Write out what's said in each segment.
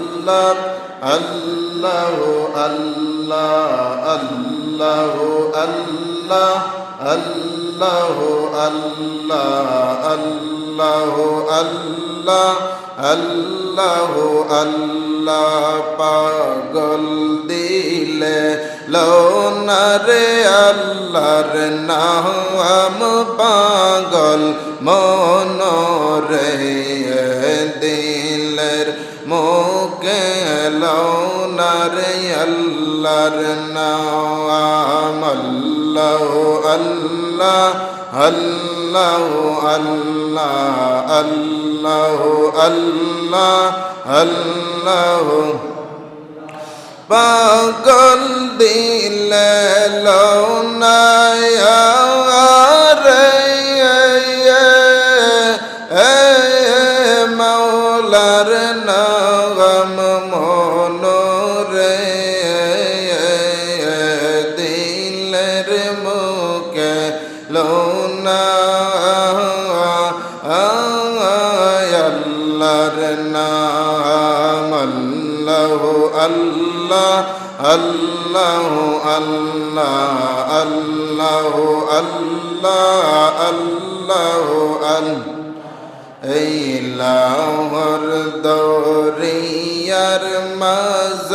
আল্লাহ আল্লাহ আল্লাহ আল্লাহ আল্লাহ আল্লাহ আল্লাহ আল্লাহ আল্লাহ আল্লাহ পাগল দিলে লোনারে আল্লাহর নাম পাগল মনরে। মুখে লোনারে আল্লাহর নাম আল্লাহ আল্লাহ আল্লাহ আল্লাহ আল্লাহ আল্লাহ আল্লাহ। পাগল দিলে লোনায়া মৌলার নাগম মনোরে দিলের মুখে লোনা। আল্লাহর নাম আল্লাহ আল্লাহ আল্লাহ আল্লাহ আল্লাহ আল্লাহ আল্লাহ আল্লাহ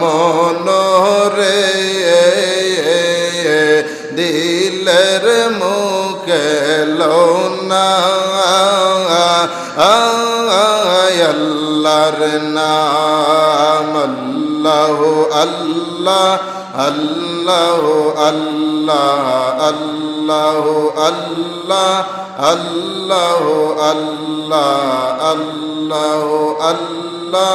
মনরে দিলের মুখে লোনা। আল্লাহর নাম আল্লাহ আল্লাহ আল্লাহ আল্লাহ আল্লাহ আল্লাহ আল্লাহ আল্লাহ আল্লাহ আল্লাহ।